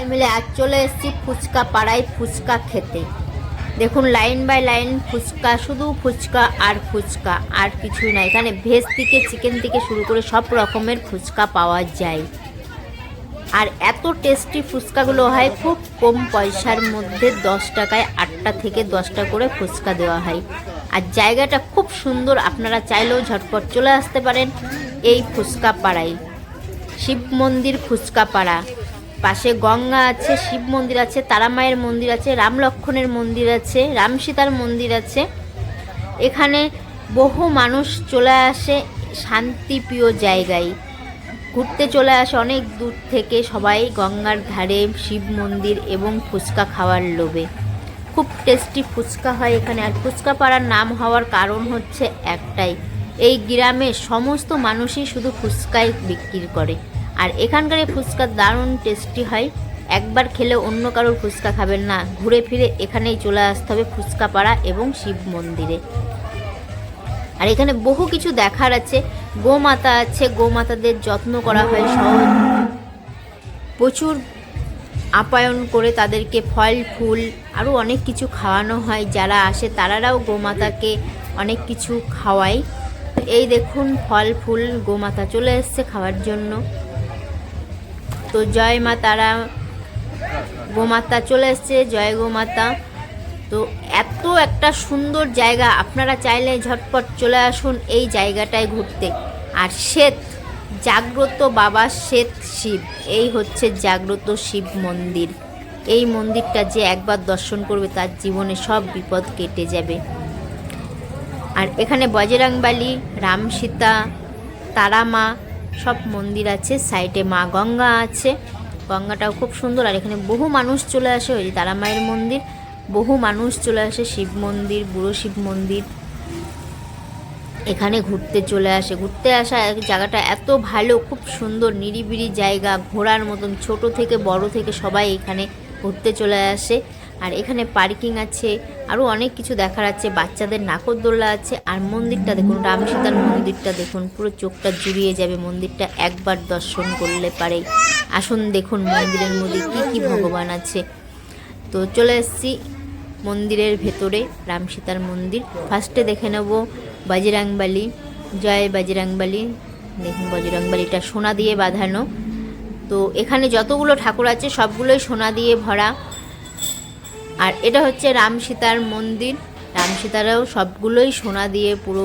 সবাই মিলে আজ চলে এসেছি ফুচকা পাড়ায় ফুচকা খেতে। দেখুন, লাইন বাই লাইন ফুচকা, শুধু ফুচকা আর ফুচকা, আর কিছুই না। এখানে ভেজ থেকে চিকেন থেকে শুরু করে সব রকমের ফুচকা পাওয়া যায়। আর এত টেস্টি ফুচকাগুলো হয়, খুব কম পয়সার মধ্যে দশ টাকায় আটটা থেকে দশটা করে ফুচকা দেওয়া হয়। আর জায়গাটা খুব সুন্দর, আপনারা চাইলেও ঝটপট চলে আসতে পারেন এই ফুচকা পাড়ায়। শিব মন্দির ফুচকা পাড়া। পাশে গঙ্গা আছে, শিব মন্দির আছে, তারামায়ের মন্দির আছে, রাম লক্ষণের মন্দির আছে, রাম সীতার মন্দির আছে। এখানে বহু মানুষ চলে আসে শান্তিপ্রিয় জায়গায়। ঘুরতে চলে আসে অনেক দূর থেকে সবাই গঙ্গার ধারে শিব মন্দির এবং ফুচকা খাওয়ার লোভে। খুব টেস্টি ফুচকা হয় এখানে। আর ফুচকা পাড়ার নাম হওয়ার কারণ হচ্ছে একটাই, এই গ্রামে সমস্ত মানুষই শুধু ফুচকাই বিক্রি করে। আর এখানকার এই ফুচকা দারুণ টেস্টি হয়। একবার খেলে অন্য কারোর ফুচকা খাবেন না। ঘুরে ফিরে এখানেই চলে আসতে হবে ফুচকা পাড়া এবং শিব মন্দিরে। আর এখানে বহু কিছু দেখার আছে। গোমাতা আছে, গোমাতাদের যত্ন করা হয় সহজ। প্রচুর আপ্যায়ন করে তাদেরকে ফল, ফুল, আরও অনেক কিছু খাওয়ানো হয়। যারা আসে তারারাও গোমাতাকে অনেক কিছু খাওয়ায়। এই দেখুন, ফল, ফুল, গোমাতা চলে এসছে খাওয়ার জন্য। তো জয় মা, তারা গোমাতা চলে এসছে। জয় গোমাতা। তো এত একটা সুন্দর জায়গা, আপনারা চাইলে ঝটপট চলে আসুন এই জায়গাটায় ঘুরতে। আর শ্বেত, জাগ্রত বাবা শ্বেত শিব, এই হচ্ছে জাগ্রত শিব মন্দির। এই মন্দিরটা যে একবার দর্শন করবে, তার জীবনে সব বিপদ কেটে যাবে। আর এখানে বজরাংবালি, রাম সীতা, তারা মা সব মন্দির আছে, সাইডে মা গঙ্গা আছে। গঙ্গাটাও খুব সুন্দর। আর এখানে বহু মানুষ চলে আসে, ওই যে তারা মায়ের মন্দির। বহু মানুষ চলে আসে, শিব মন্দির, বুড়ো শিব মন্দির। এখানে ঘুরতে চলে আসে। ঘুরতে আসা জায়গাটা এত ভালো, খুব সুন্দর, নিরিবিলি জায়গা, ঘোরার মতন, ছোট থেকে বড় থেকে সবাই এখানে ঘুরতে চলে আসে। আর এখানে পার্কিং আছে আরও অনেক কিছু দেখার আছে, বাচ্চাদের নাকরদোল্লা আছে, আর মন্দিরটা দেখুন রাম সীতার মন্দিরটা দেখুন, পুরো চোখটা জুড়িয়ে যাবে মন্দিরটা একবার দর্শন করলে পারে। আসুন দেখুন মন্দিরের মধ্যে কী কী ভগবান আছে। তো চলে এসেছি মন্দিরের ভেতরে রাম সীতার মন্দির ফার্স্টে দেখে নেব বাজিরাংবালি, জয় বাজিরাংবালি। দেখুন বজরংবালিটা সোনা দিয়ে বাঁধানো। তো এখানে যতগুলো ঠাকুর আছে, সবগুলোই সোনা দিয়ে ভরা। আর এটা হচ্ছে রাম সীতার মন্দির। রাম সীতারাও সবগুলোই সোনা দিয়ে পুরো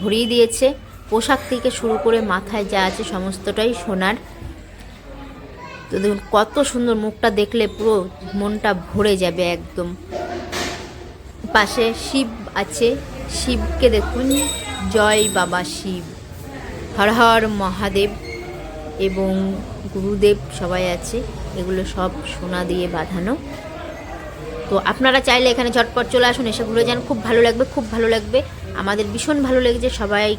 ভরিয়ে দিয়েছে। পোশাক থেকে শুরু করে মাথায় যা আছে সমস্তটাই সোনার। তো দেখুন, কত সুন্দর মুখটা দেখলে পুরো মনটা ভরে যাবে একদম। পাশে শিব আছে। শিবকে দেখুন, জয় বাবা শিব। হর হর মহাদেব এবং গুরুদেব সবাই আছে। এগুলো সব সোনা দিয়ে বাঁধানো। তো আপনারা চাইলে এখানে ঝটপট চলে আসুন, এসে ঘুরে যান। খুব ভালো লাগবে, খুব ভালো লাগবে। আমাদের ভীষণ ভালো লেগেছে, সবাই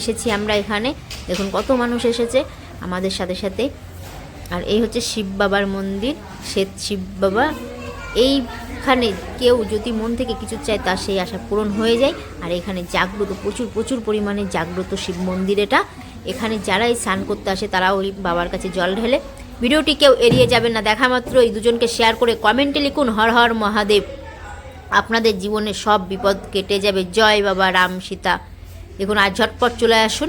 এসেছি আমরা এখানে। দেখুন কত মানুষ এসেছে আমাদের সাথে সাথে। আর এই হচ্ছে শিব বাবার মন্দির, শ্বেত শিব বাবা। এইখানে কেউ যদি মন থেকে কিছু চায়, তার সেই আশা পূরণ হয়ে যায়। আর এখানে জাগ্রত, প্রচুর প্রচুর পরিমাণে জাগ্রত শিব মন্দির এটা। এখানে যারাই স্নান করতে আসে, তারা ওই বাবার কাছে জল ঢেলে ভিডিওটি কেউ এড়িয়ে যাবেন না। দেখা মাত্র এই দুজনকে শেয়ার করে কমেন্টে লিখুন, হর হর, মহাদেব। আপনাদের জীবনে সব বিপদ কেটে যাবে। জয় বাবা, রাম, সীতা। দেখুন আর ঝটপট চলে আসুন।